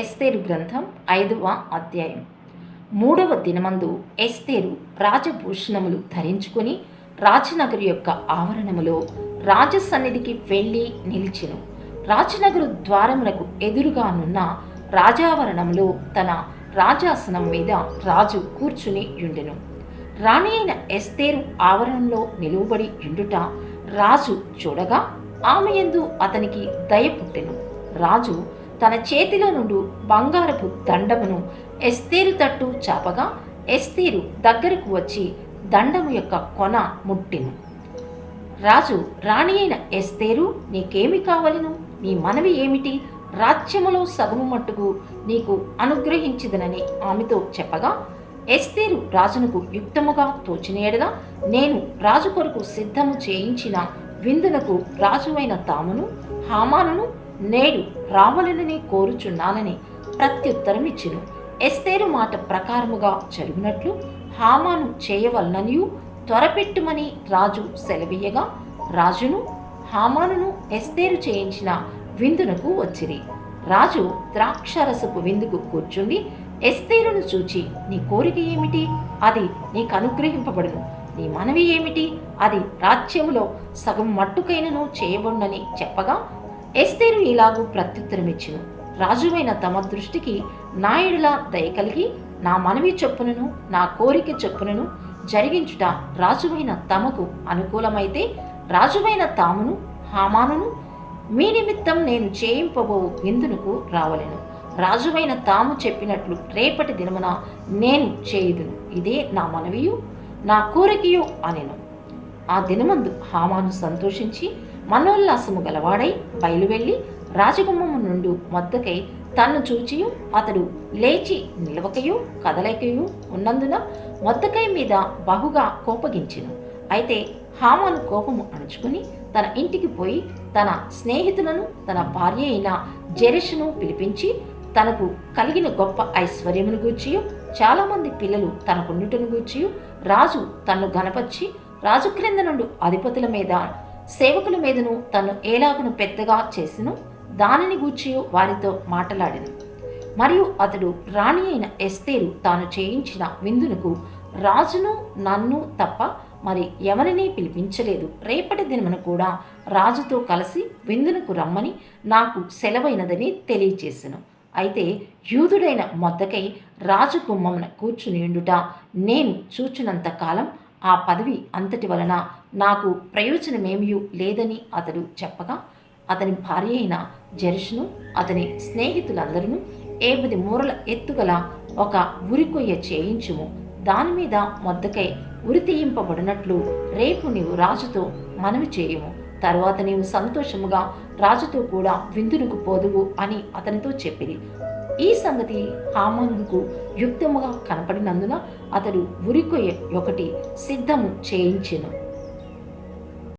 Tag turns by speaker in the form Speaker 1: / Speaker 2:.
Speaker 1: ఎస్తేరు గ్రంథం ఐదవ అధ్యాయం. మూడవ దినమందు ఎస్తేరు రాజభూషణములు ధరించుకొని రాజనగరు యొక్క ఆవరణములో రాజసన్నిధికి వెళ్ళి నిలిచెను. రాజనగరు ద్వారమునకు ఎదురుగానున్న రాజావరణంలో తన రాజాసనం మీద రాజు కూర్చుని యుండెను. రాణి అయిన ఎస్తేరు ఆవరణంలో నిలువబడి యుండుట రాజు చూడగా ఆమె యందు అతనికి దయ పుట్టెను. రాజు తన చేతిలో నుండి బంగారపు దండమును ఎస్తేరు తట్టు చాపగా ఎస్తేరు దగ్గరకు వచ్చి దండము యొక్క కొన ముట్టిను. రాజు రాణి అయిన ఎస్తేరు నీకేమి కావలను? నీ మనవి ఏమిటి? రాజ్యములో సగము మట్టుకు నీకు అనుగ్రహించదనని ఆమెతో చెప్పగా ఎస్తేరు రాజునకు యుక్తముగా తోచినేడగా నేను రాజు కొరకు సిద్ధము చేయించిన విందునకు రాజువైన తామును హామానును నేడు రావలనని కోరుచున్నానని ప్రత్యుత్తరం ఇచ్చెను ఎస్తేరు మాట ప్రకారముగా జరుగునట్లు హామాను చేయవలననియు త్వరపెట్టుమని రాజు సెలవీయగా రాజును హామానును ఎస్తేరు చేయించిన విందునకు వచ్చిరి. రాజు ద్రాక్షరసపు విందుకు కూర్చుండి ఎస్తేరును చూచి నీ కోరిక ఏమిటి? అది నీకు అనుగ్రహింపబడును నీ మనవి ఏమిటి? అది రాజ్యములో సగం మట్టుకైనను చేయబడునని చెప్పగా ఎస్తేరు ఇలాగూ ప్రత్యుత్తరమిచ్చును. రాజువైన తమ దృష్టికి నాయుడులా దయ కలిగి నా మనవి చొప్పునను నా కోరిక చొప్పునను జరిగించుట రాజువైన తమకు అనుకూలమైతే రాజువైన తామును హామానును మీ నిమిత్తం నేను చేయింపబో విందునకు రావలేను. రాజువైన తాము చెప్పినట్లు రేపటి దినమున నేను చేయుదును. ఇదే నా మనవియు నా కోరికయు అనెను. ఆ దినమందు హామాను సంతోషించి మనోల్లాసము గలవాడై బయలువెళ్ళి రాజగుమ్మము నుండి మద్దకై తన్ను చూచియు అతడు లేచి నిలవకయు కదలకయు ఉన్నందున మొద్దకై మీద బహుగా కోపగించెను. అయితే హామాను కోపము అణుచుకుని తన ఇంటికి పోయి తన స్నేహితులను తన భార్య అయిన జెరిష్ను పిలిపించి తనకు కలిగిన గొప్ప ఐశ్వర్యమును గూర్చియు చాలామంది పిల్లలు తనకుండుటను గూర్చియు రాజు తన్ను గనపరిచి రాజు క్రింద నుండి అధిపతుల మీద సేవకుల మీదను తను ఏలాగును పెద్దగా చేసిను దానిని గూర్చి వారితో మాట్లాడిను. మరియు అతడు రాణి అయిన ఎస్తేరు తాను చేయించిన విందునకు రాజును నన్ను తప్ప మరి ఎవరినీ పిలిపించలేదు. రేపటి దినమున కూడా రాజుతో కలిసి విందునకు రమ్మని నాకు సెలవైనదని తెలియచేసెను. అయితే యూదుడైన మొద్దకై రాజు గుమ్మమున కూర్చుని ఉండుట నేను చూచినంత కాలం ఆ పదవి అంతటి వలన నాకు ప్రయోజనమేమీ లేదని అతడు చెప్పగా అతని భార్య అయిన జెరుషును అతని స్నేహితులందరూ ఏబది మూరల ఎత్తుగల ఒక ఉరికొయ్య చేయించుము. దాని మీద మొద్దకై ఉరి తీయింపబడినట్లు రేపు నీవు రాజుతో మనవి చేయము. తర్వాత నీవు సంతోషముగా రాజుతో కూడా విందునకు పోదువు అని అతనితో చెప్పిరి. ఈ సంగతి హామానుకు యుక్తముగా కనపడినందున అతడు ఉరికొయ్య ఒకటి సిద్ధము చేయించెను.